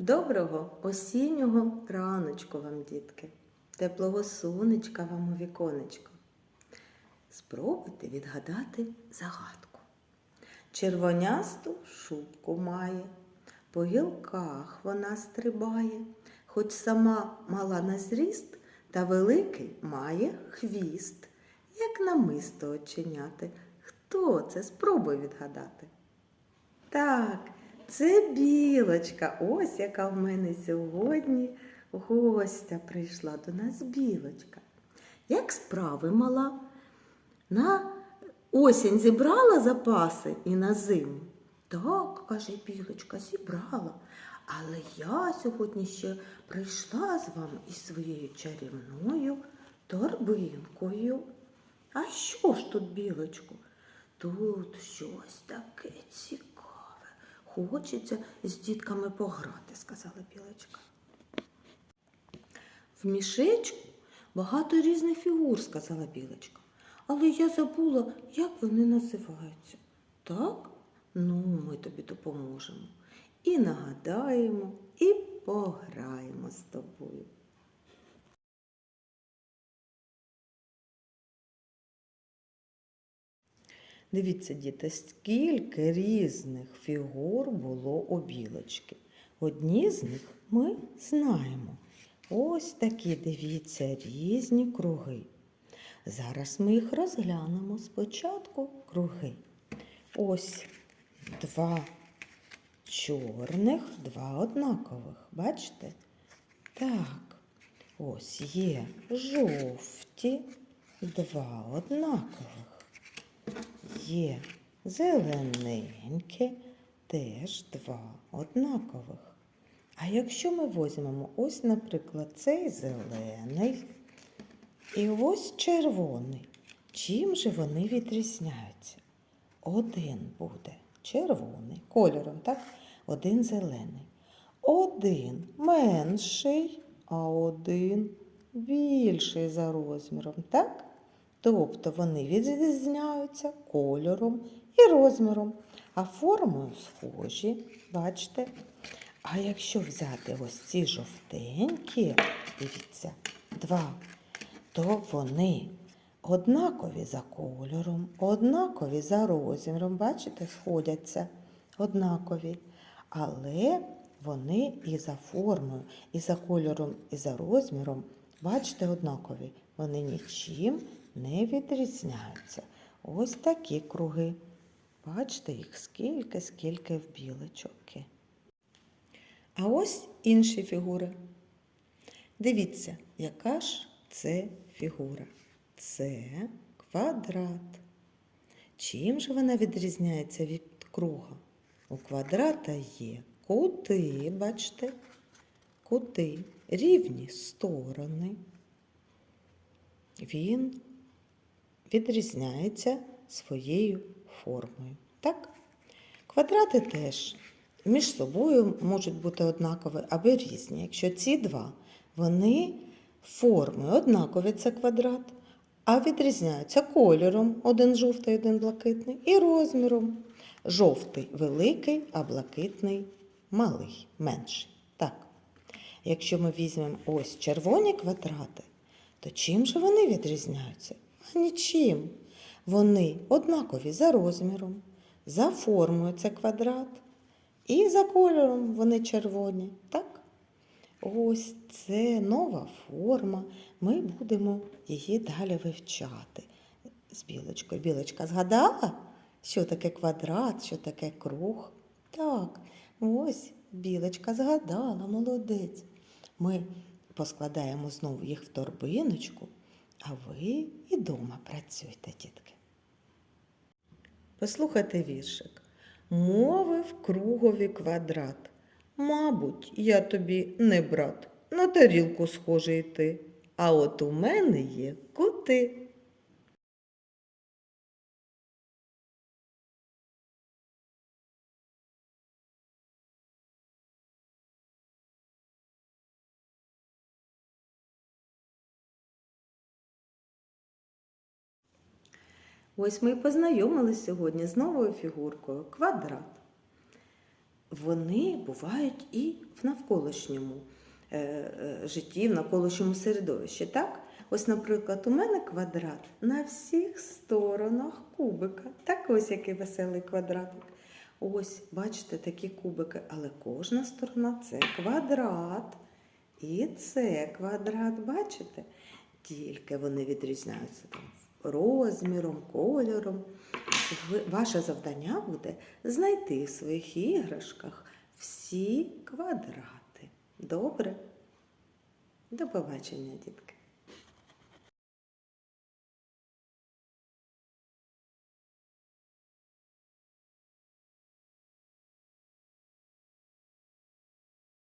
Доброго осіннього раночку вам, дітки, теплого сонечка вам у віконечко. Спробуйте відгадати загадку. Червонясту шубку має, по гілках вона стрибає, хоч сама мала на зріст, та великий має хвіст, як намисто оченяти. Хто це? Спробуй відгадати. Так, це білочка. Ось яка в мене сьогодні гостя прийшла до нас білочка. Як справи мала? На осінь зібрала запаси і на зиму? Так, каже білочка, зібрала. Але я сьогодні ще прийшла з вами із своєю чарівною торбинкою. А що ж тут, білочку? Тут щось таке цікаве. Хочеться з дітками пограти, сказала білочка. В мішечку багато різних фігур, сказала білочка. Але я забула, як вони називаються. Так? Ну, ми тобі допоможемо. І нагадаємо, і пограємо з тобою. Дивіться, діти, скільки різних фігур було у білочки. Одні з них ми знаємо. Ось такі, дивіться, різні круги. Зараз ми їх розглянемо спочатку круги. Ось два чорних, два однакових. Бачите? Так, ось є жовті, два однакових. Є зелененьке, теж два однакових. А якщо ми візьмемо ось, наприклад, цей зелений і ось червоний, чим же вони відрізняються? Один буде червоний кольором, так? Один зелений. Один менший, а один більший за розміром, так? Тобто вони відрізняються кольором і розміром, а формою схожі, бачите? А якщо взяти ось ці жовтенькі, дивіться, два, то вони однакові за кольором, однакові за розміром, бачите, сходяться однакові. Але вони і за формою, і за кольором, і за розміром, бачите, однакові. Вони нічим не відрізняються. Ось такі круги. Бачите їх скільки, скільки в білочки. А ось інші фігури. Дивіться, яка ж це фігура? Це квадрат. Чим же вона відрізняється від круга? У квадрата є кути, бачите, кути, рівні сторони. Він відрізняється своєю формою. Так? Квадрати теж між собою можуть бути однакові або різні. Якщо ці два, вони формою однакові це квадрат, а відрізняються кольором один жовтий, один блакитний, і розміром. Жовтий великий, а блакитний малий, менший. Так. Якщо ми візьмемо ось червоні квадрати, то чим же вони відрізняються? Нічим. Вони однакові за розміром, за формою це квадрат, і за кольором вони червоні. Так? Ось це нова форма. Ми будемо її далі вивчати з білочкою. Білочка згадала, що таке квадрат, що таке круг? Так, ось білочка згадала, молодець. Ми поскладаємо знову їх в торбиночку, а ви і дома працюйте, дітки. Послухайте віршик. Мовив кругові квадрат. Мабуть, я тобі не брат, на тарілку схожий ти, а от у мене є кути. Ось ми і познайомилися сьогодні з новою фігуркою квадрат. вони бувають і в навколишньому е, е, житті, в навколишньому середовищі. Так? Ось, наприклад, у мене квадрат на всіх сторонах кубика. Так ось який веселий квадратик. Ось, бачите, такі кубики, але кожна сторона це квадрат. І це квадрат, бачите? Тільки вони відрізняються там розміром, кольором. Ваше завдання буде знайти в своїх іграшках всі квадрати. Добре? До побачення, дітки.